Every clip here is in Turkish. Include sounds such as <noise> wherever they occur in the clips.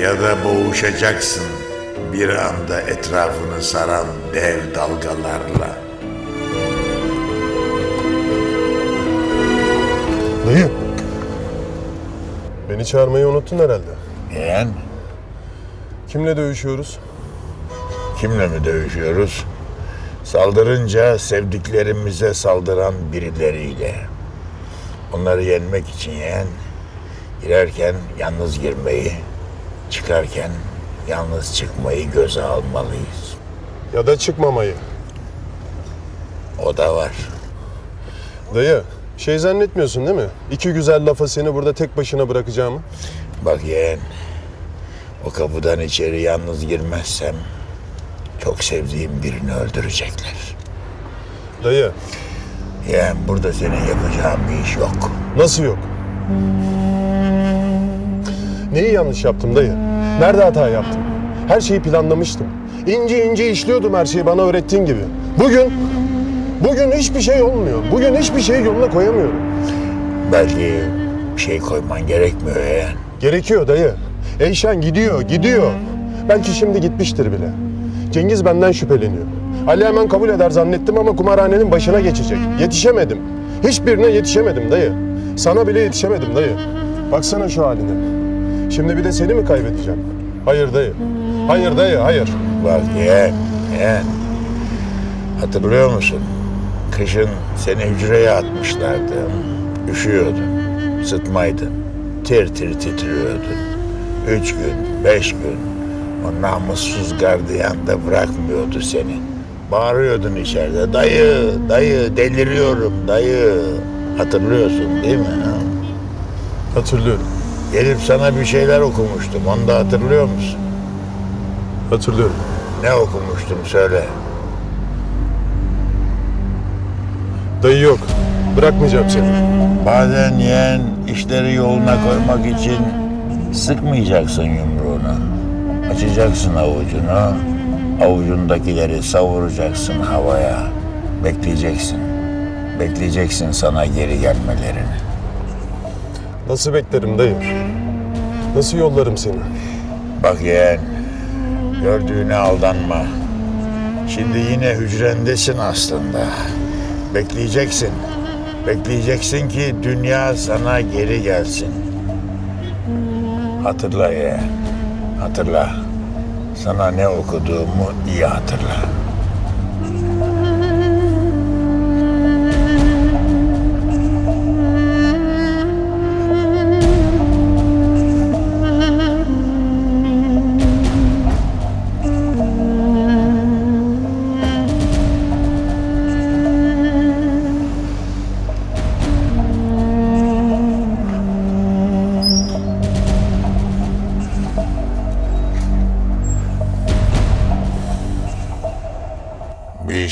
ya da boğuşacaksın bir anda etrafını saran dev dalgalarla. Dayı. Beni çağırmayı unuttun herhalde. Yeğen, Kimle dövüşüyoruz? kimle mi dövüşüyoruz? Saldırınca sevdiklerimize saldıran birileriyle. Onları yenmek için yeğen, girerken yalnız girmeyi, çıkarken yalnız çıkmayı göze almalıyız. Ya da çıkmamayı. O da var. Dayı, şey zannetmiyorsun değil mi? İki güzel lafa seni burada tek başına bırakacağımı. Bak yeğen, o kapıdan içeri yalnız girmezsem çok sevdiğim birini öldürecekler. Dayı, Yeğen burada senin yapacağın bir iş yok. nasıl yok? Neyi yanlış yaptım dayı? Nerede hata yaptım? Her şeyi planlamıştım. İnce ince işliyordum her şeyi bana öğrettiğin gibi. Bugün, bugün hiçbir şey olmuyor. Bugün hiçbir şeyi yoluna koyamıyorum. Belki bir şey koyman gerekmiyor yeğen. Gerekiyor dayı. Eyşan gidiyor, gidiyor. Belki şimdi gitmiştir bile. Cengiz benden şüpheleniyor. Ali hemen kabul eder zannettim ama kumarhanenin başına geçecek. Yetişemedim. Hiçbirine yetişemedim dayı. Sana bile yetişemedim dayı. Baksana şu haline. Şimdi bir de seni mi kaybedeceğim? Hayır dayı. Hayır dayı, hayır. Bak yeğen, yeğen. Hatırlıyor musun? Kışın seni hücreye atmışlardı. Üşüyordun, sıtmaydın. Tir tir titriyordun. Üç gün, beş gün. O namussuz gardiyan da bırakmıyordu seni. Bağırıyordun içeride. Dayı, dayı, deliriyorum dayı. Hatırlıyorsun değil mi? ha? Hatırlıyorum. Gelip sana bir şeyler okumuştum. Onu da hatırlıyor musun? Hatırlıyorum. Ne okumuştum söyle. Dayı yok. Bırakmayacağım seni. Bazen yeğen işleri yoluna koymak için sıkmayacaksın yumruğunu. Açacaksın avucunu, avucundakileri savuracaksın havaya. Bekleyeceksin. Bekleyeceksin sana geri gelmelerini. Nasıl beklerim dayı? Nasıl yollarım seni? Bak yeğen, gördüğüne aldanma. Şimdi yine hücrendesin aslında. Bekleyeceksin. Bekleyeceksin ki dünya sana geri gelsin. Hatırla yeğen, hatırla. Sana ne okuduğumu iyi hatırla.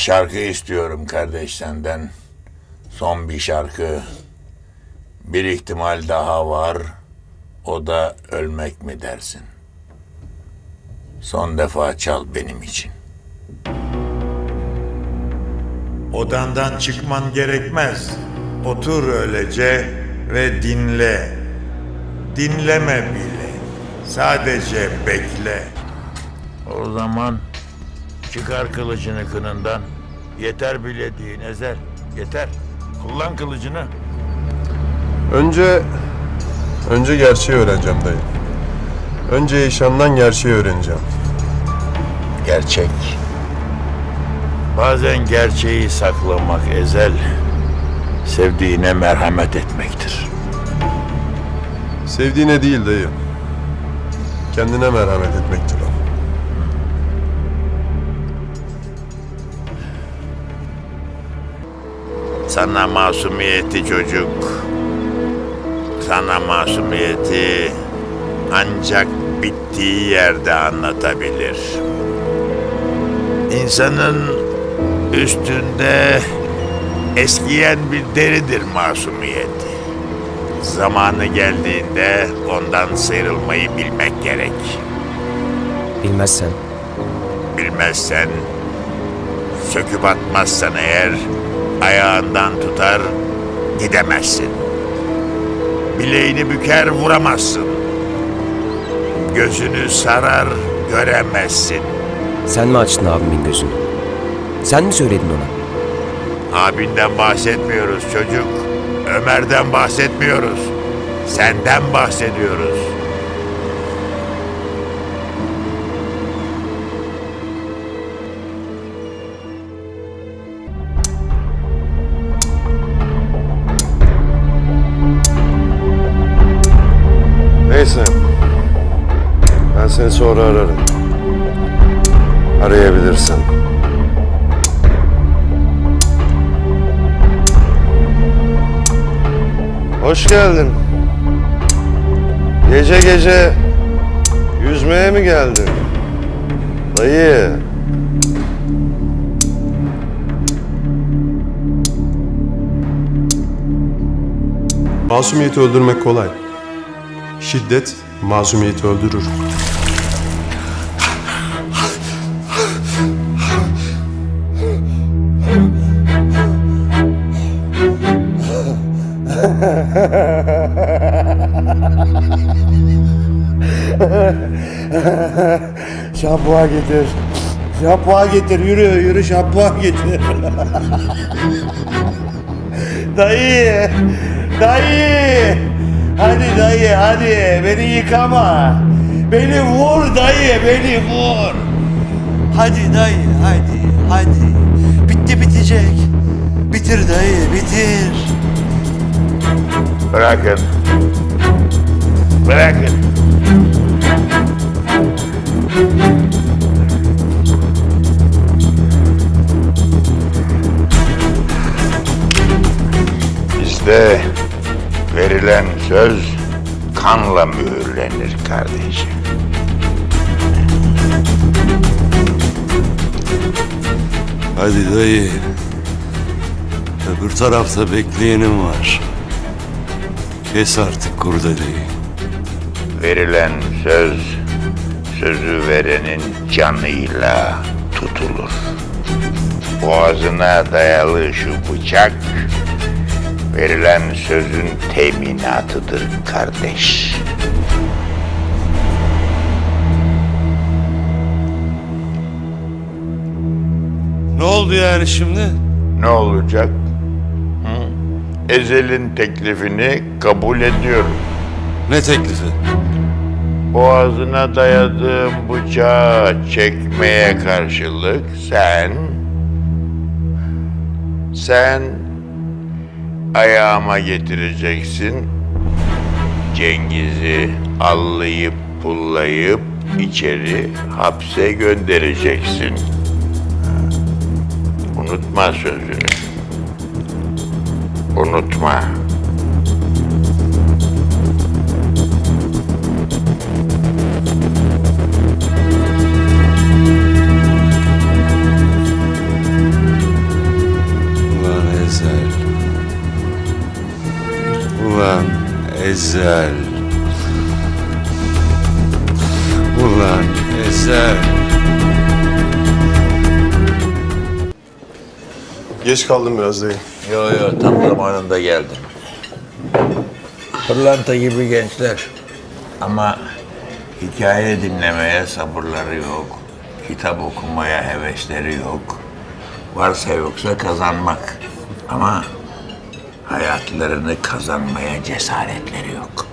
Şarkı istiyorum kardeş senden. Son bir şarkı. Bir ihtimal daha var. O da ölmek mi dersin? Son defa çal benim için. Odandan çıkman gerekmez. Otur öylece ve dinle. Dinleme bile. Sadece bekle. O zaman çıkar kılıcını kınından. Yeter bilediğin ezel. Yeter. Kullan kılıcını. Önce... Önce gerçeği öğreneceğim dayı. Önce Eyşan'dan gerçeği öğreneceğim. Gerçek. Bazen gerçeği saklamak ezel, sevdiğine merhamet etmektir. Sevdiğine değil dayı. Kendine merhamet etmektir o. Sana masumiyeti çocuk, sana masumiyeti ancak bittiği yerde anlatabilir. İnsanın üstünde eskiyen bir deridir masumiyeti. Zamanı geldiğinde ondan sıyrılmayı bilmek gerek. Bilmezsen Bilmezsen, söküp atmazsan eğer ayağından tutar gidemezsin. Bileğini büker vuramazsın. gözünü sarar göremezsin. Sen mi açtın abimin gözünü? Sen mi söyledin ona? Abinden bahsetmiyoruz çocuk. Ömer'den bahsetmiyoruz. Senden bahsediyoruz. Seni sonra ararım. Arayabilirsin. Hoş geldin. Gece gece yüzmeye mi geldin? Dayı. Masumiyeti öldürmek kolay. Şiddet masumiyeti öldürür. <laughs> Şampuan getir. Şampuan getir. Yürü yürü şampuan getir. <laughs> dayı. Dayı. Hadi dayı hadi. Beni yıkama. Beni vur dayı. Beni vur. Hadi dayı hadi. Hadi. Bitti bitecek. Bitir dayı bitir. Bırakın. Bırakın. Bizde verilen söz kanla mühürlenir kardeşim. Hadi dayı. Öbür tarafta bekleyenim var. Kes artık kurdedeyi. Verilen söz sözü verenin canıyla tutulur. Boğazına dayalı şu bıçak verilen sözün teminatıdır kardeş. Ne oldu yani şimdi? Ne olacak? Ezel'in teklifini kabul ediyorum. Ne teklifi? Boğazına dayadığım bıçağı çekmeye karşılık sen... Sen ayağıma getireceksin. Cengiz'i allayıp pullayıp içeri hapse göndereceksin. Unutma sözünü. Unutma. Ulan Ezel. Ulan Ezel. Ulan Ezel. Geç kaldım biraz dayı. Yo yo tam zamanında geldim. Pırlanta gibi gençler. Ama hikaye dinlemeye sabırları yok. Kitap okumaya hevesleri yok. Varsa yoksa kazanmak. Ama hayatlarını kazanmaya cesaretleri yok.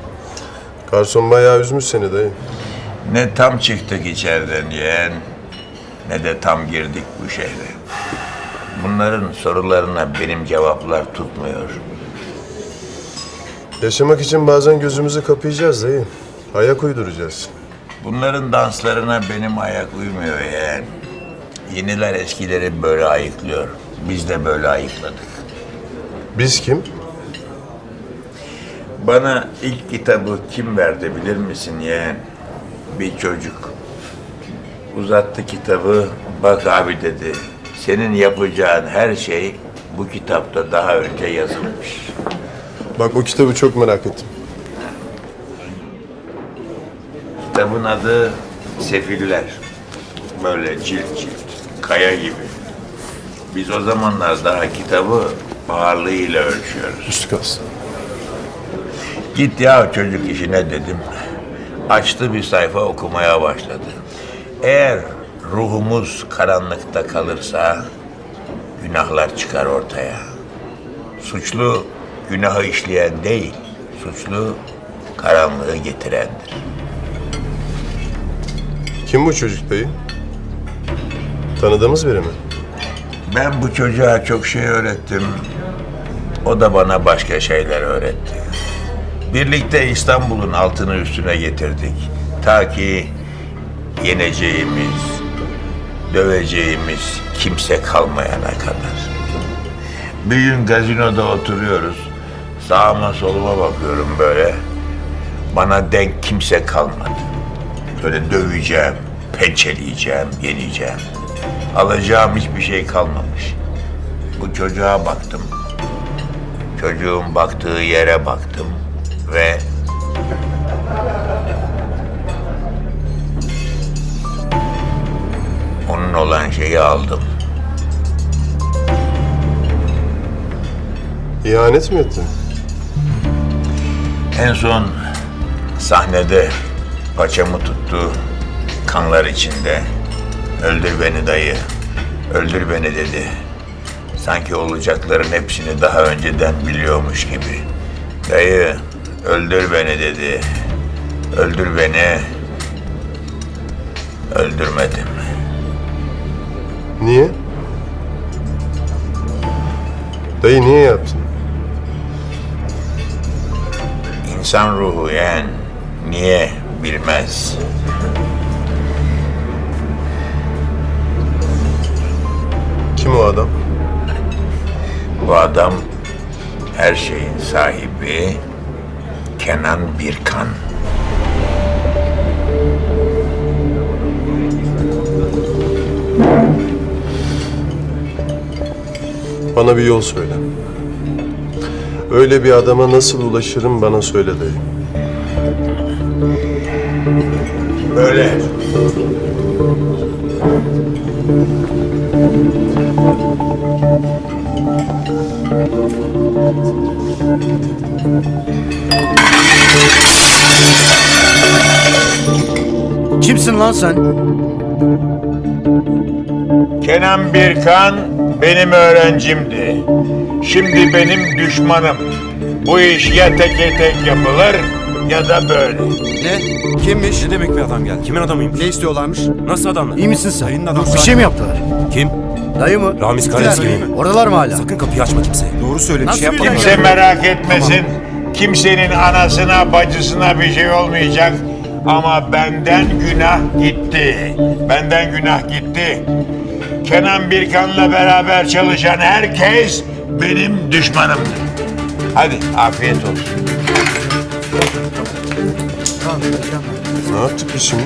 Garson bayağı üzmüş seni dayı. Ne tam çıktık içeriden yeğen, ne de tam girdik bu şehre. Bunların sorularına benim cevaplar tutmuyor. Yaşamak için bazen gözümüzü kapayacağız dayı. Ayak uyduracağız. Bunların danslarına benim ayak uymuyor yeğen. Yeniler eskileri böyle ayıklıyor. Biz de böyle ayıkladık. Biz kim? Bana ilk kitabı kim verdi bilir misin yeğen? Bir çocuk. Uzattı kitabı, bak abi dedi. Senin yapacağın her şey bu kitapta daha önce yazılmış. Bak o kitabı çok merak ettim. Kitabın adı Sefiller. Böyle cilt cilt, kaya gibi. Biz o zamanlar daha kitabı ağırlığıyla ölçüyoruz. Üstü kalsın. Git ya çocuk işine dedim. Açtı bir sayfa okumaya başladı. Eğer ruhumuz karanlıkta kalırsa günahlar çıkar ortaya. Suçlu günahı işleyen değil, suçlu karanlığı getirendir. Kim bu çocuk dayı? Tanıdığımız biri mi? Ben bu çocuğa çok şey öğrettim. O da bana başka şeyler öğretti. Birlikte İstanbul'un altını üstüne getirdik. Ta ki yeneceğimiz, döveceğimiz kimse kalmayana kadar. Bir gün gazinoda oturuyoruz. Sağıma soluma bakıyorum böyle. Bana denk kimse kalmadı. Böyle döveceğim, pençeleyeceğim, yeneceğim. Alacağım hiçbir şey kalmamış. Bu çocuğa baktım. Çocuğun baktığı yere baktım ve şeyi aldım. İhanet mi ettin? En son sahnede paçamı tuttu, kanlar içinde. Öldür beni dayı, öldür beni dedi. Sanki olacakların hepsini daha önceden biliyormuş gibi. Dayı, öldür beni dedi. Öldür beni. Öldürmedim. Niye? Dayı niye yaptın? İnsan ruhu yeğen niye bilmez. Kim o adam? Bu adam her şeyin sahibi Kenan Birkan. Bana bir yol söyle. Öyle bir adama nasıl ulaşırım bana söyle dayı. Böyle. Kimsin lan sen? Kenan Birkan benim öğrencimdi. Şimdi benim düşmanım. Bu iş ya teke tek yapılır ya da böyle. Ne? Kimmiş? Ne demek bir adam geldi? Kimin adamıymış? Ne istiyorlarmış? Nasıl adamlar? İyi misin sen? Dayının adamı. Bir şey mi yaptılar? Kim? Dayı mı? Ramiz Karadeniz mi? Oradalar mı hala? Sakın kapıyı açma kimseye. Doğru söyle. Nasıl bir şey yapma. bileceksin? Kimse merak etmesin. Kimsenin anasına bacısına bir şey olmayacak. Ama benden günah gitti. Benden günah gitti. Kenan Birkan'la beraber çalışan herkes benim düşmanımdır. Hadi afiyet olsun. Ne yaptık biz şimdi?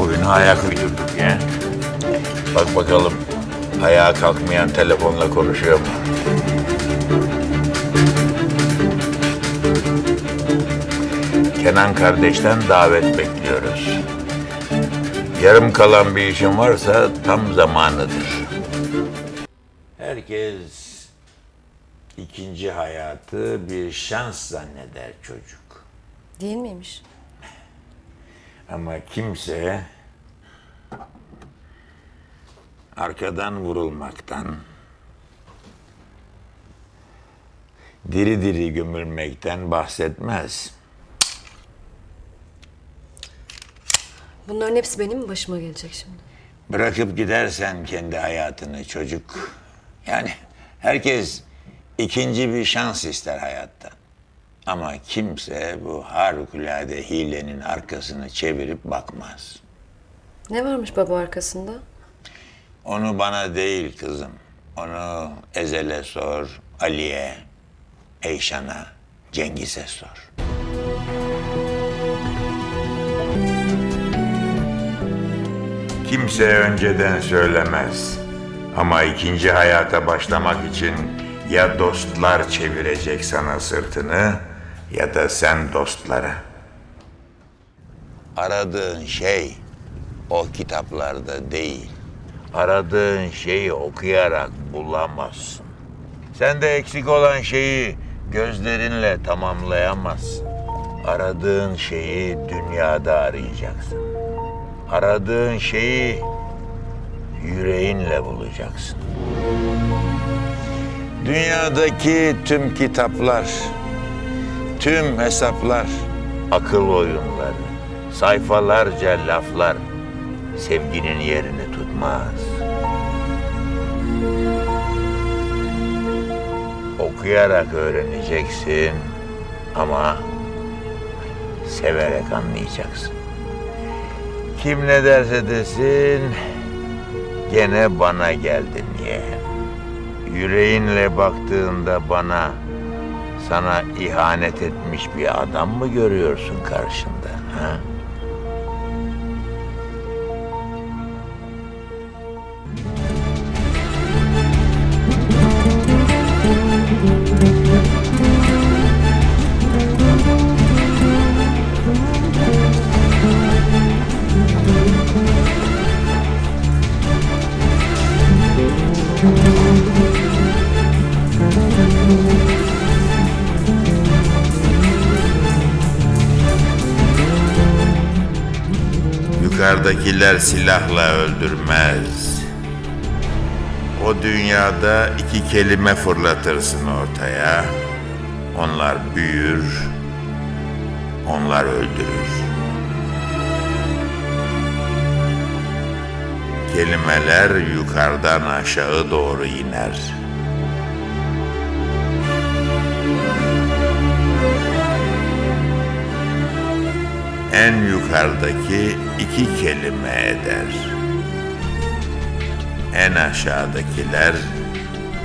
Oyuna ayak uydurduk ya. Bak bakalım ayağa kalkmayan telefonla konuşuyor mu? Kenan kardeşten davet bekliyoruz. Yarım kalan bir işin varsa tam zamanıdır. Herkes ikinci hayatı bir şans zanneder çocuk. Değil miymiş? Ama kimse arkadan vurulmaktan, diri diri gömülmekten bahsetmez. Bunların hepsi benim mi başıma gelecek şimdi? Bırakıp gidersen kendi hayatını çocuk. Yani herkes ikinci bir şans ister hayatta. Ama kimse bu harikulade hilenin arkasını çevirip bakmaz. Ne varmış baba arkasında? Onu bana değil kızım. Onu Ezel'e sor, Ali'ye, Eyşan'a, Cengiz'e sor. Kimse önceden söylemez. Ama ikinci hayata başlamak için ya dostlar çevirecek sana sırtını ya da sen dostlara. Aradığın şey o kitaplarda değil. Aradığın şeyi okuyarak bulamazsın. Sende eksik olan şeyi gözlerinle tamamlayamazsın. Aradığın şeyi dünyada arayacaksın. Aradığın şeyi yüreğinle bulacaksın. Dünyadaki tüm kitaplar, tüm hesaplar, akıl oyunları, sayfalarca laflar sevginin yerini tutmaz. Okuyarak öğreneceksin ama severek anlayacaksın. Kim ne derse desin gene bana geldin yeğen. Yüreğinle baktığında bana sana ihanet etmiş bir adam mı görüyorsun karşında? Ha? Yukarıdakiler silahla öldürmez. O dünyada iki kelime fırlatırsın ortaya. Onlar büyür, onlar öldürür. Kelimeler yukarıdan aşağı doğru iner. En yukarıdaki iki kelime eder. En aşağıdakiler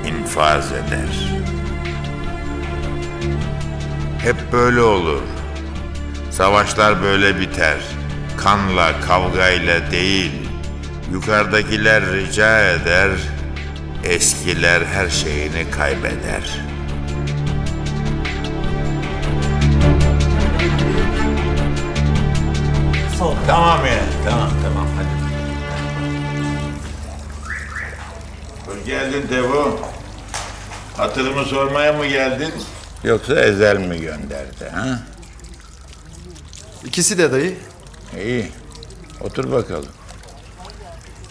infaz eder. Hep böyle olur. Savaşlar böyle biter. Kanla, kavgayla değil. Yukarıdakiler rica eder, eskiler her şeyini kaybeder. Tamam ya, tamam tamam hadi. Hoş geldin Tevo. Hatırımı sormaya mı geldin? Yoksa Ezel mi gönderdi ha? İkisi de dayı. İyi. Otur bakalım.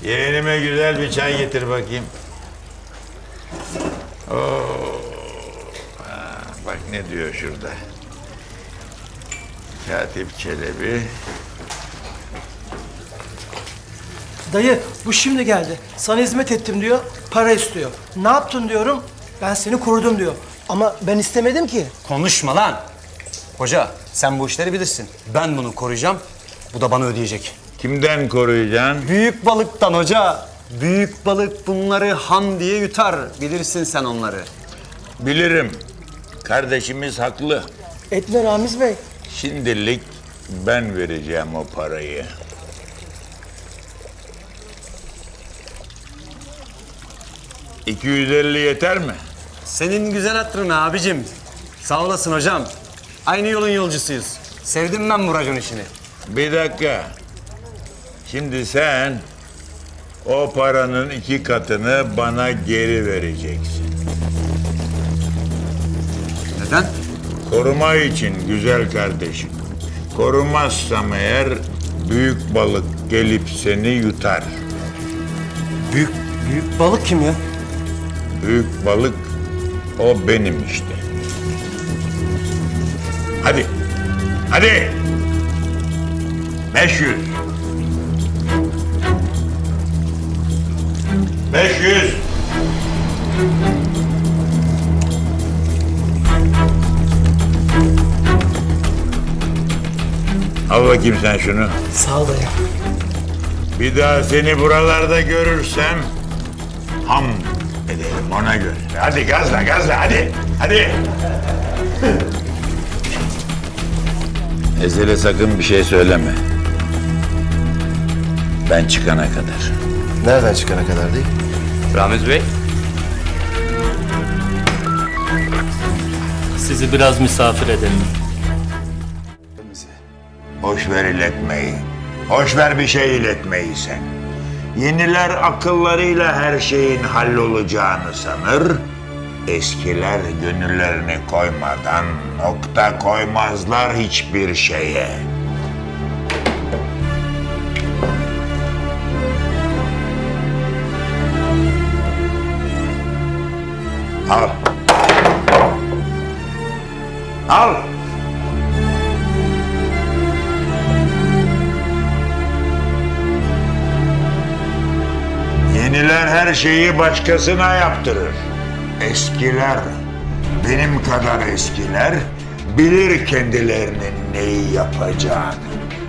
Yeğenime güzel bir çay getir bakayım. Oo. Ha, bak ne diyor şurada. Katip Çelebi. Dayı bu şimdi geldi. Sana hizmet ettim diyor, para istiyor. Ne yaptın diyorum, ben seni korudum diyor. Ama ben istemedim ki. Konuşma lan. Hoca sen bu işleri bilirsin. Ben bunu koruyacağım. Bu da bana ödeyecek. Kimden koruyacaksın? Büyük balıktan hoca. Büyük balık bunları ham diye yutar. Bilirsin sen onları. Bilirim. Kardeşimiz haklı. Etme Ramiz Bey. Şimdilik ben vereceğim o parayı. ...250 yeter mi? Senin güzel hatırına abicim. Sağ olasın hocam. Aynı yolun yolcusuyuz. Sevdim ben bu racon işini. Bir dakika. Şimdi sen... ...o paranın iki katını bana geri vereceksin. Neden? Koruma için güzel kardeşim. Korumazsam eğer... ...büyük balık gelip seni yutar. Büyük, büyük balık kim ya? Büyük balık o benim işte. Hadi. Hadi. 500. 500. Al bakayım sen şunu. Sağ ol dayı. Bir daha seni buralarda görürsem ham ederim ona göre. Hadi gazla gazla hadi. Hadi. Ezel'e sakın bir şey söyleme. Ben çıkana kadar. Nereden çıkana kadar değil? Ramiz Bey. Sizi biraz misafir edelim. Boş ver iletmeyi. Boş ver bir şey iletmeyi sen. Yeniler akıllarıyla her şeyin hallolacağını sanır. Eskiler gönüllerini koymadan nokta koymazlar hiçbir şeye. Al. Her şeyi başkasına yaptırır. Eskiler, benim kadar eskiler bilir kendilerinin neyi yapacağını.